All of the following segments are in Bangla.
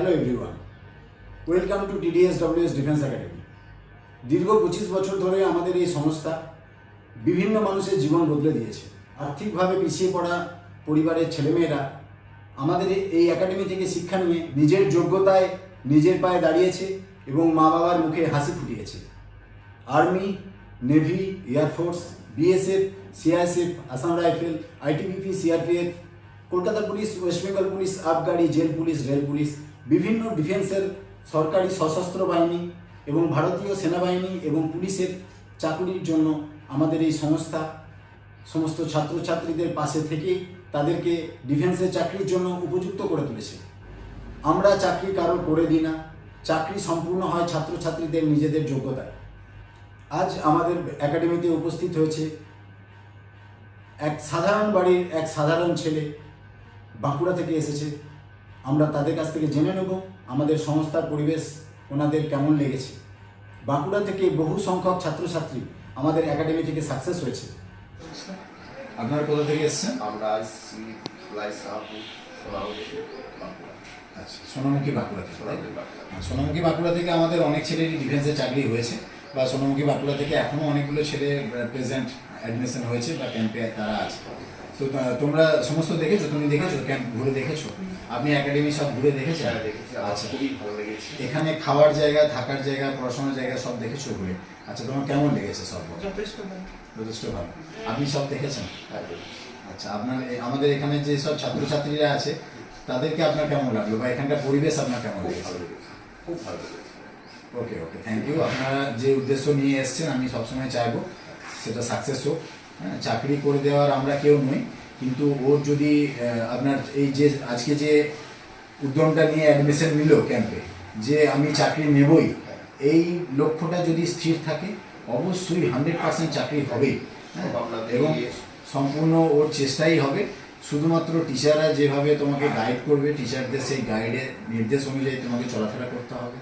Hello everyone welcome to TDS WS defence academy দীর্ঘ পঁচিশ বছর ধরে আমাদের এই সংস্থা বিভিন্ন মানুষের জীবন বদলে দিয়েছে। আর্থিকভাবে পিছিয়ে পড়া পরিবারের ছেলেমেয়েরা আমাদের এই- এই একাডেমি থেকে শিক্ষা নিয়ে নিজের যোগ্যতায় নিজের পায়ে দাঁড়িয়েছে এবং মা বাবার মুখে হাসি ফুটিয়েছে। Army navy air force BSF CISF Assam rifle ITBP CRPF Kolkata police West Bengal police আবগাড়ি jail police rail police বিভিন্ন ডিফেন্সের সরকারি সশস্ত্র বাহিনী এবং ভারতীয় সেনাবাহিনী এবং পুলিশের চাকুরির জন্য আমাদের এই সংস্থা, সমস্ত ছাত্রছাত্রীদের পাশে থেকেই তাদেরকে ডিফেন্সের চাকরির জন্য উপযুক্ত করে তুলেছে। আমরা চাকরি কারও করে দিই না। চাকরি সম্পূর্ণ হয় ছাত্রছাত্রীদের নিজেদের যোগ্যতায়। আজ আমাদের একাডেমিতে উপস্থিত হয়েছে এক সাধারণ বাড়ির এক সাধারণ ছেলে বাঁকুড়া থেকে এসেছে। আমরা তাদের কাছ থেকে জেনে নেব আমাদের সংস্থার পরিবেশ ওনাদের কেমন লেগেছে। বাঁকুড়া থেকে বহু সংখ্যক ছাত্রছাত্রী আমাদের একাডেমি থেকে সাকসেস হয়েছে। আপনারা কোথা থেকে এসেছেন? আমরা আসছি সোনামুখী বাঁকুড়া। আচ্ছা সোনামুখী বাঁকুড়া থেকে বাঁকুড়া। সোনামুখী বাঁকুড়া থেকে আমাদের অনেক ছেলেরই ডিফেন্সে চাকরি হয়েছে বা সোনামুখী বাঁকুড়া থেকে এখনও অনেকগুলো ছেলে প্রেজেন্ট অ্যাডমিশন হয়েছে বা ক্যাম্পে তারা আছে। তো তোমরা সমস্ত দেখেছ? তুমি দেখেছ? ক্যাম্প ঘুরে দেখেছ? আপনি একাডেমি সব ঘুরে দেখেছেন? হ্যাঁ দেখেছি। আচ্ছা। খুবই ভালো লেগেছে। এখানে খাওয়ার জায়গা থাকার জায়গা পড়াশোনার জায়গা সব দেখেছ ঘুরে? আচ্ছা তোমার কেমন লেগেছে সব যথেষ্ট ভালো। যথেষ্ট ভালো। আপনি সব দেখেছেন? হ্যাঁ আচ্ছা আপনার আমাদের এখানে যে সব ছাত্রছাত্রীরা আছে তাদেরকে আপনার কেমন লাগল? বা এখানকার পরিবেশ আপনার কেমন লেগেছে? ভালো খুব ভালো লেগেছে। ওকে ওকে। থ্যাংক ইউ আপনারা যে উদ্দেশ্য নিয়ে এসেছেন আমি সবসময় চাইব সেটা সাকসেস হোক হ্যাঁ চাকরি করে দেওয়ার আমরা কেউ নই। কিন্তু ওর যদি আপনার এই যে, আজকে যে উদ্যমটা নিয়ে অ্যাডমিশন নিল ক্যাম্পে যে আমি চাকরি নেবই, এই লক্ষ্যটা যদি স্থির থাকে, অবশ্যই হান্ড্রেড পার্সেন্ট চাকরি হবেই। হ্যাঁ এবং সম্পূর্ণ ওর চেষ্টাই হবে। শুধুমাত্র টিচাররা যেভাবে তোমাকে গাইড করবে টিচারদের সেই গাইডের নির্দেশ অনুযায়ী তোমাকে চলাফেরা করতে হবে।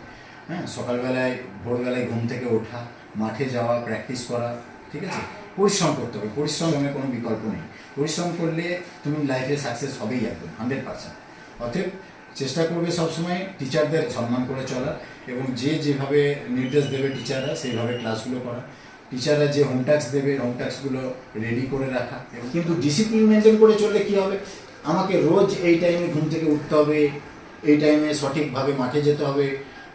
হ্যাঁ সকালবেলায়, ভোরবেলায় ঘুম থেকে ওঠা, মাঠে যাওয়া প্র্যাকটিস করা ঠিক আছে? পরিশ্রম করতে হবে। পরিশ্রম পরিশ্রমের কোনো বিকল্প নেই। পরিশ্রম করলে তুমি লাইফে সাকসেস হবেই একদম হান্ড্রেড পার্সেন্ট অতএব চেষ্টা করবে সবসময় টিচারদের সম্মান করে চলা এবং যে যেভাবে নির্দেশ দেবে টিচাররা সেইভাবে ক্লাসগুলো করা টিচাররা যে হোম ট্যাক্স দেবে হোম ট্যাক্সগুলো রেডি করে রাখা। এবং কিন্তু ডিসিপ্লিন মেনটেন করে চললে কী হবে? আমাকে রোজ এই টাইমে ঘুম থেকে উঠতে হবে, এই টাইমে সঠিকভাবে মাঠে যেতে হবে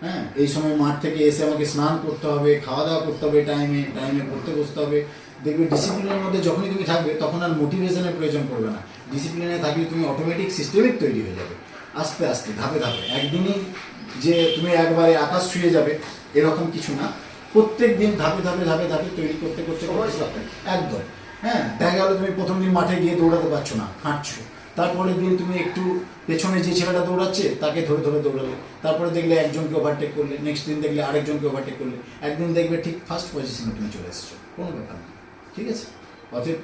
হ্যাঁ এই সময় মাঠ থেকে এসে আমাকে স্নান করতে হবে খাওয়া দাওয়া করতে হবে টাইমে টাইমে পড়তে বসতে হবে। দেখবে ডিসিপ্লিনের মধ্যে যখনই তুমি থাকবে তখন আর মোটিভেশনের প্রয়োজন পড়বে না। ডিসিপ্লিনে থাকলে তুমি অটোমেটিক সিস্টেমিক তৈরি হয়ে যাবে আস্তে আস্তে ধাপে ধাপে। একদিনই যে তুমি একবারে আকাশ ছুঁয়ে যাবে এরকম কিছু না। প্রত্যেক দিন ধাপে ধাপে ধাপে ধাপে তৈরি করতে করতে একদম। হ্যাঁ দেখা গেলো তুমি প্রথম দিন মাঠে গিয়ে দৌড়াতে পারছ না হাঁটছো। তারপরের দিন তুমি একটু পেছনে যে ছেলেটা দৌড়াচ্ছে, তাকে ধরে ধরে দৌড়ালে তারপরে দেখলে একজনকে ওভারটেক করলে নেক্সট দিন দেখলে আরেকজনকে ওভারটেক করলে। একদিন দেখবে ঠিক ফার্স্ট পজিশনে তুমি চলে এসেছ, কোনো ব্যাপার না। ঠিক আছে? অতএব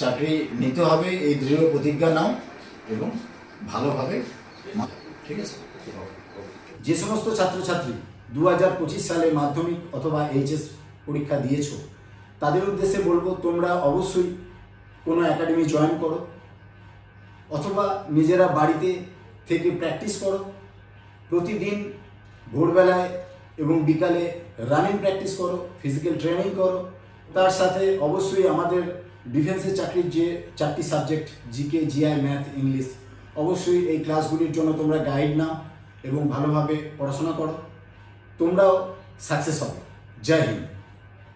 চাকরি নিতে হবে, এই দৃঢ় প্রতিজ্ঞা নাও এবং ভালোভাবে ঠিক আছে? যে সমস্ত ছাত্রছাত্রী দু হাজার পঁচিশ সালে মাধ্যমিক অথবা এইচএস পরীক্ষা দিয়েছ, তাদের উদ্দেশ্যে বলব, তোমরা অবশ্যই কোনো একাডেমি জয়েন করো। অথবা নিজেরা বাড়িতে থেকে প্র্যাকটিস করো। প্রতিদিন ভোরবেলায় এবং বিকালে রানিং প্র্যাকটিস করো ফিজিক্যাল ট্রেনিং করো। তার সাথে অবশ্যই আমাদের ডিফেন্সের চাকরির যে চারটি subject GK GI math English অবশ্যই এই ক্লাসগুলির জন্য তোমরা গাইড নাও এবং ভালোভাবে পড়াশোনা করো। তোমরাও সাকসেস হবে। জয় হিন্দ।